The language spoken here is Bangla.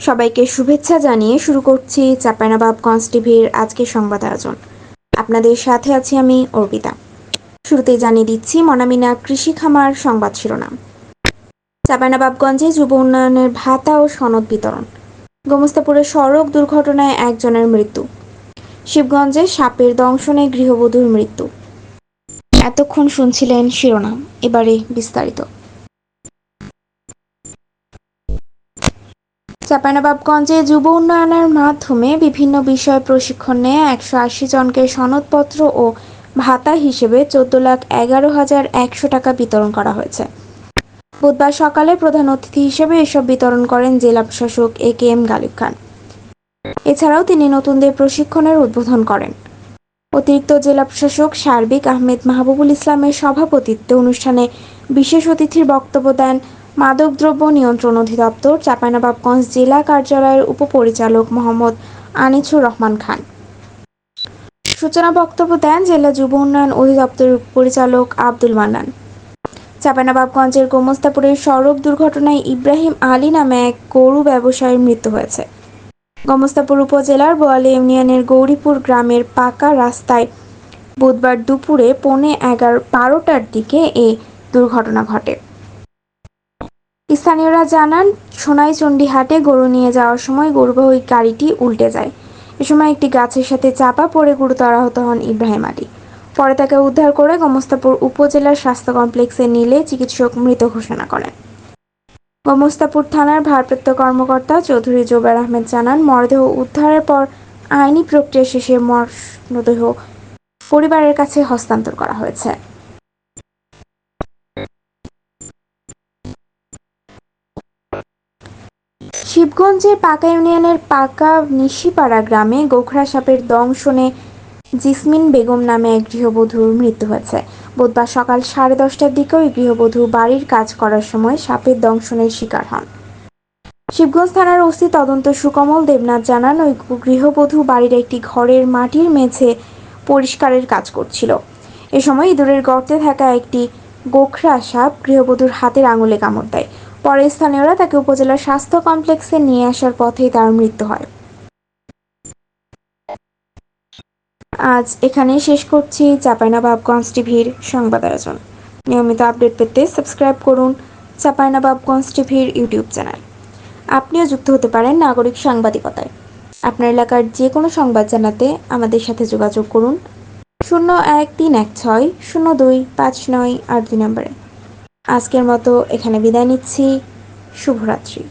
সবাইকে শুভেচ্ছা জানিয়ে শুরু করছি চাপাইনবাবগঞ্জ টিভির আজকের সংবাদ আয়োজন। আপনাদের সাথে আছি আমি অর্পিতা। শুরুতেই জানিয়ে দিচ্ছি, মনামিনা কৃষি খামার সংবাদ শিরোনাম। চাপাইনবাবগঞ্জে যুব উন্নয়নের ভাতা ও সনদ বিতরণ। গোমস্তাপুরে সড়ক দুর্ঘটনায় একজনের মৃত্যু। শিবগঞ্জে সাপের দংশনে গৃহবধূর মৃত্যু। এতক্ষণ শুনছিলেন শিরোনাম, এবারে বিস্তারিত। চাঁপাইনবাবগঞ্জে যুব উন্নয়নের মাধ্যমে বিভিন্ন বিষয়ে প্রশিক্ষণ নিয়ে একশো আশি জনকে সনদপত্র ও ভাতা হিসেবে চোদ্দ লাখ এগারো হাজার একশো টাকা বিতরণ করা হয়েছে। বুধবার সকালে প্রধান অতিথি হিসেবে এসব বিতরণ করেন জেলা প্রশাসক এ কে এম গালিব খান। এছাড়াও তিনি নতুনদের প্রশিক্ষণের উদ্বোধন করেন। অতিরিক্ত জেলা প্রশাসক সার্বিক আহমেদ মাহবুবুল ইসলামের সভাপতিত্বে অনুষ্ঠানে বিশেষ অতিথির বক্তব্য দেন মাদকদ্রব্য নিয়ন্ত্রণ অধিদপ্তর চাঁপাইনবাবগঞ্জ জেলা কার্যালয়ের উপপরিচালক মোহাম্মদ আনিছুর রহমান খান। সূচনা বক্তব্য দেন জেলা যুব উন্নয়ন অধিদপ্তরের পরিচালক আব্দুল মান্নান। চাঁপাইনবাবগঞ্জের গোমস্তাপুরের সড়ক দুর্ঘটনায় ইব্রাহিম আলী নামে এক গরু ব্যবসায়ীর মৃত্যু হয়েছে। গমস্তাপুর উপজেলার বোয়ালি ইউনিয়নের গৌরীপুর গ্রামের পাকা রাস্তায় বুধবার দুপুরে পৌনে এগারো বারোটার দিকে এ দুর্ঘটনা ঘটে। স্থানীয়রা জানান সোনাইচণ্ডী হাটে গরু নিয়ে যাওয়ার সময় গরুবাহী গাড়িটি উল্টে যায়। এ সময় একটি গাছের সাথে চাপা পড়ে গুরুতর আহত হন ইব্রাহিম আলী। পরে তাকে উদ্ধার করে গমস্তাপুর উপজেলার স্বাস্থ্য কমপ্লেক্সে নিলে চিকিৎসক মৃত ঘোষণা করেন। গমস্তাপুর থানার ভারপ্রাপ্ত কর্মকর্তা চৌধুরী জোবের আহমেদ জানান, মরদেহ উদ্ধারের পর আইনি প্রক্রিয়া শেষে মরদেহ পরিবারের কাছে হস্তান্তর করা হয়েছে। শিবগঞ্জের পাকা ইউনিয়নের পাকা নিশিপাড়া গ্রামে গোখরা সাপের দংশনে জিসমিন বেগম নামে এক গৃহবধূর মৃত্যু হয়েছে। বুধবার সকাল সাড়ে দশটার দিকে ওই গৃহবধূ বাড়ির কাজ করার সময় সাপের দংশনের শিকার হন। শিবগঞ্জ থানার ওসি তদন্ত সুকমল দেবনাথ জানান, ওই গৃহবধূ বাড়ির একটি ঘরের মাটির মেঝে পরিষ্কারের কাজ করছিল। এ সময় ইঁদুরের গর্তে থাকা একটি গোখরা সাপ গৃহবধূর হাতের আঙুলে কামড় দেয়। পরে স্থানীয়রা তাকে উপজেলার স্বাস্থ্য কমপ্লেক্সে নিয়ে আসার পথেই তার মৃত্যু হয়। আজ এখানেই শেষ করছি। চাপাইনবাবগঞ্জ টিভির সংবাদ আয়োজন। নিয়মিত আপডেট পেতে সাবস্ক্রাইব করুন চাপাইনবাবগঞ্জ টিভির ইউটিউব চ্যানেল। আপনিও যুক্ত হতে পারেন নাগরিক সাংবাদিকতায়। আপনার এলাকার যে কোনো সংবাদ জানাতে আমাদের সাথে যোগাযোগ করুন। শূন্য এক তিন এক ছয়, শূন্য দুই পাঁচ নয় আট দুই নম্বরে। আজকের মতো এখানে বিদায় নিচ্ছি। শুভরাত্রি।